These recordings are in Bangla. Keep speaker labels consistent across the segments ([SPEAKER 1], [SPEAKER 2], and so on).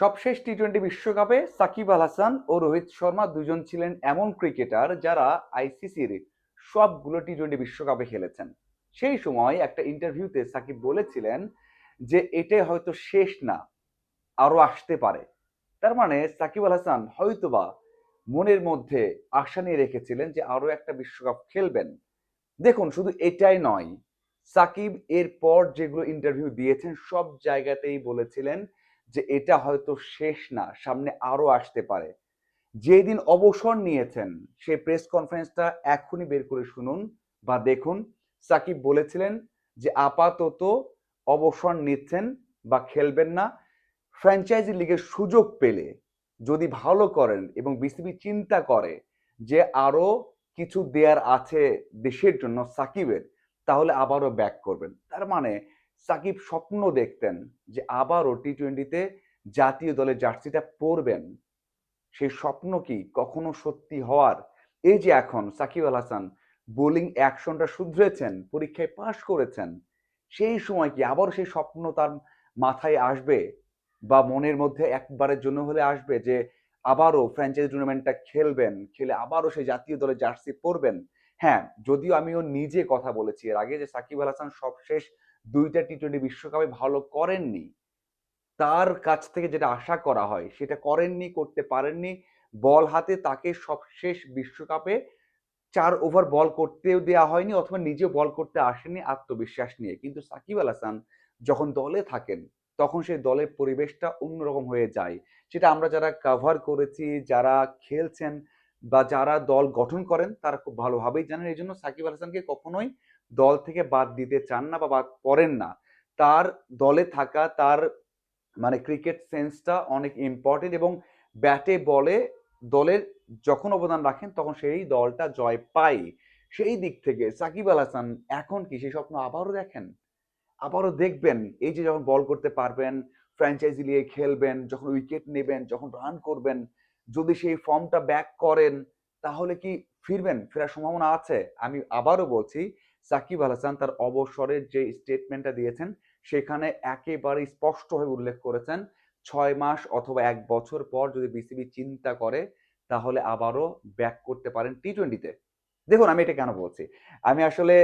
[SPEAKER 1] সবশেষ টি টোয়েন্টি বিশ্বকাপে সাকিব আল হাসান ও রোহিত শর্মা দুজন ছিলেন এমন ক্রিকেটার যারা আইসিসির সবগুলো টি টোয়েন্টি বিশ্বকাপে খেলেছেন। সেই সময় একটা ইন্টারভিউতে সাকিব বলেছিলেন যে এটাই হয়তো শেষ না আরও আসতে পারে। তার মানে সাকিব আল হাসান হয়তোবা মনের মধ্যে আশা নিয়ে রেখেছিলেন যে আরও একটা বিশ্বকাপ খেলবেন। দেখুন, শুধু এটাই নয়, সাকিব এরপর যেগুলো ইন্টারভিউ দিয়েছেন সব জায়গাতেই বলেছিলেন যে এটা হয়তো শেষ না, সামনে আরও আসতে পারে। যেদিন অবসর নিয়েছেন, সেই প্রেস কনফারেন্সটা এখনই বের করে শুনুন বা দেখুন। সাকিব বলেছিলেন যে আপাতত অবসর নিচ্ছেন বা খেলবেন না। ফ্র্যাঞ্চাইজি লিগের সুযোগ পেলে যদি ভালো করেন এবং বিসিবি চিন্তা করে যে আরও কিছু দেয়ার আছে দেশের জন্য সাকিবের, তাহলে আবারও ব্যাক করবেন। তার মানে সাকিব স্বপ্ন দেখতেন যে আবারও টি টোয়েন্টিতে জাতীয় দলের জার্সিটা পরবেন। সেই স্বপ্ন কি কখনো সত্যি হওয়ার? এই যে এখন সাকিব আল হাসান বোলিং অ্যাকশনটা শুধরেছেন, পরীক্ষায় পাশ করেছেন, সেই সময় কি আবার সেই স্বপ্ন তার মাথায় আসবে? বা মনের মধ্যে একবারের জন্য হলে আসবে যে আবারও ফ্র্যাঞ্চাইজি টুর্নামেন্টটা খেলবেন, খেলে আবারও সেই জাতীয় দলের জার্সি পরবেন? হ্যাঁ যদিও আমিও নিজে কথা বলেছি। এর আগে যে সাকিব আল হাসান সবশেষ দুইটা টি টোয়েন্টি বিশ্বকাপে ভালো করেননি। তার কাছ থেকে যেটা আশা করা হয়, সেটা করেননি, করতে পারেননি। বল হাতে তাকে সবশেষ বিশ্বকাপে চার ওভার বল করতেও দেওয়া হয়নি অথবা নিজেও বল করতে আসেনি আত্মবিশ্বাস নিয়ে। কিন্তু সাকিব আল হাসান যখন দলে থাকেন, তখন সেই দলের পরিবেশটা অন্যরকম হয়ে যায়। সেটা আমরা যারা কাভার করেছি, যারা খেলছেন বা যারা দল গঠন করেন, তারা খুব ভালোভাবেই জানেন। এই জন্য সাকিব আল হাসানকে কখনোই দল থেকে বাদ দিতে চান না বা বাদ করেন না, তার দলে থাকা, তার মানে ক্রিকেট সেন্সটা অনেক ইম্পর্টেন্ট এবং ব্যাটে বলে দলের যখন অবদান রাখেন তখন সেই দলটা জয় পায়। সেই দিক থেকে সাকিব আল হাসান এখন কি সেই স্বপ্ন আবারও দেখেন? আবারও দেখবেন, এই যে যখন বল করতে পারবেন ফ্র্যাঞ্চাইজি নিয়ে খেলবেন, যখন উইকেট নেবেন, যখন রান করবেন, যদি সেই ফর্মটা ব্যাক করেন, তাহলে কি ফিরবেন? ফেরার সম্ভাবনা আছে? আমি আবারও বলছি সাকিব আল হাসান তার অবসরের যে স্টেটমেন্টটা দিয়েছেন, সেখানে একেবারে স্পষ্টভাবে উল্লেখ করেছেন, ছয় মাস অথবা এক বছর পর যদি বিসিবি চিন্তা করে, তাহলে আবারও ব্যাক করতে পারেন টি টোয়েন্টিতে দেখুন, আমি এটা কেন বলছি? আমি আসলে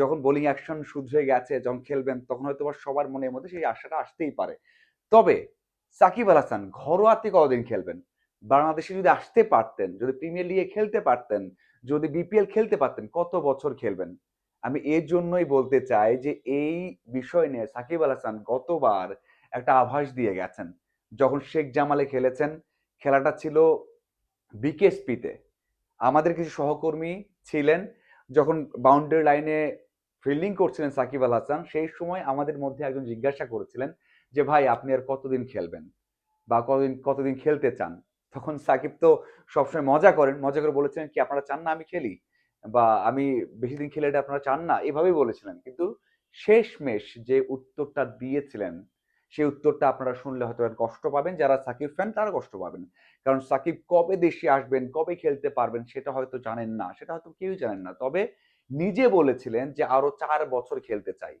[SPEAKER 1] যখন বোলিং অ্যাকশন শুধরে গেছে, যখন খেলবেন, তখন হয়তো সবার মনের মধ্যে সেই আশাটা আসতেই পারে। তবে সাকিব আল হাসান ঘরোয়াতে কতদিন খেলবেন? বাংলাদেশে যদি আসতে পারতেন, যদি প্রিমিয়ার লিগে খেলতে পারতেন যদি বিপিএল খেলতে পারতেন, কত বছর খেলবেন? আমি এর জন্যই বলতে চাই যে, এই বিষয় নিয়ে সাকিব আল হাসান গতবার একটা আভাস দিয়ে গেছেন। যখন শেখ জামালে খেলেছেন, খেলাটা ছিল বিকেএসপিতে আমাদের কিছু সহকর্মী ছিলেন, যখন বাউন্ডারি লাইনে ফিল্ডিং করছিলেন সাকিব আল হাসান, সেই সময় আমাদের মধ্যে একজন জিজ্ঞাসা করেছিলেন যে, ভাই, আপনি আর কতদিন খেলবেন? বা কতদিন কতদিন খেলতে চান? তখন সাকিব তো সবসময় মজা করেন। মজা করে বলেছিলেন, কি আপনারা চান না আমি খেলি? বা আমি বেশি দিন খেলে এটা আপনারা চান না? এভাবেই বলেছিলেন। কিন্তু শেষমেশ যে উত্তরটা দিয়েছিলেন, সেই উত্তরটা আপনারা শুনলে হয়তো কষ্ট পাবেন। যারা সাকিব ফ্যান তারা কষ্ট পাবেন। কারণ সাকিব কবে দেশে আসবেন, কবে খেলতে পারবেন, সেটা হয়তো জানেন না। সেটা হয়তো কেউই জানেন না। তবে নিজে বলেছিলেন যে, আরও চার বছর খেলতে চাই।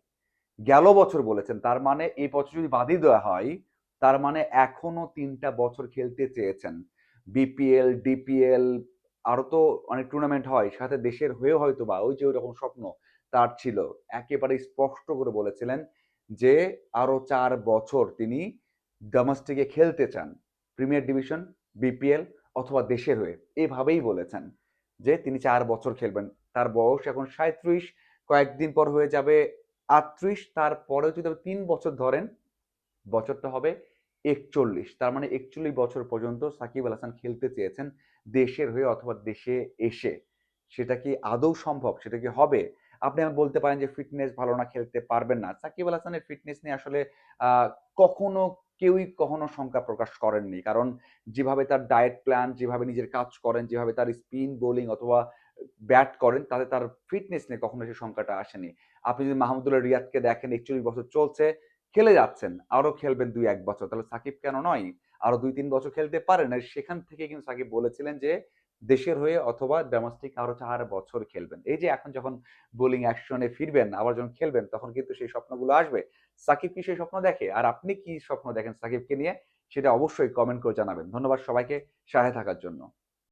[SPEAKER 1] গেল বছর বলেছেন। তার মানে এই বছর যদি বাদই দেওয়া হয় তার মানে এখনও তিনটা বছর খেলতে চেয়েছেন। বিপিএল ডিপিএল আরও তো অনেক টুর্নামেন্ট হয়, সাথে দেশের হয়েও হয়তো বা ওই যে ওই রকম স্বপ্ন তার ছিল। একেবারে স্পষ্ট করে বলেছিলেন যে আরও চার বছর তিনি ডোমেস্টিকে খেলতে চান প্রিমিয়ার ডিভিশন বিপিএল অথবা দেশের হয়ে। এভাবেই বলেছেন যে তিনি চার বছর খেলবেন। তার বয়স এখন সাঁত্রিশ কয়েকদিন পর হয়ে যাবে আটত্রিশ, তারপরেও যদি তিন বছর ধরেন, বছরটা হবে একচল্লিশ। তার মানে একচল্লিশ বছর পর্যন্ত সাকিব আল হাসান খেলতে চেয়েছেন দেশের হয়ে অথবা দেশে এসে। সেটা কি আদৌ সম্ভব? সেটা কি হবে? আপনি আমি বলতে পারেন যে ফিটনেস ভালো না, খেলতে পারবেন না। সাকিব আল হাসানের ফিটনেস নিয়ে আসলে কখনো কেউই কখনো শঙ্কা প্রকাশ করেননি। কারণ যেভাবে তার ডায়েট প্ল্যান যেভাবে নিজের কাজ করেন, যেভাবে তার স্পিন বোলিং অথবা ব্যাট করেন, তাতে তার ফিটনেস নিয়ে কখনো সেই সংখ্যাটা আসেনি। আপনি যদি মাহমুদুল্লাহ রিয়াদকে দেখেন, একচল্লিশ বছর চলছে খেলে যাচ্ছেন, আরও খেলবেন দুই এক বছর। তাহলে সাকিব কেন নয়? আরও দুই তিন বছর খেলতে পারেন। আর সেখান থেকে কিন্তু সাকিব বলেছিলেন যে, দেশের হয়ে অথবা ডোমেস্টিক আরও চার বছর খেলবেন। এই যে এখন যখন বোলিং অ্যাকশনে ফিরবেন, আবার যখন খেলবেন, তখন কিন্তু সেই স্বপ্নগুলো আসবে। সাকিব কি সেই স্বপ্ন দেখে? আর আপনি কি স্বপ্ন দেখেন সাকিবকে নিয়ে? সেটা অবশ্যই কমেন্ট করে জানাবেন। ধন্যবাদ সবাইকে সাথে থাকার জন্য।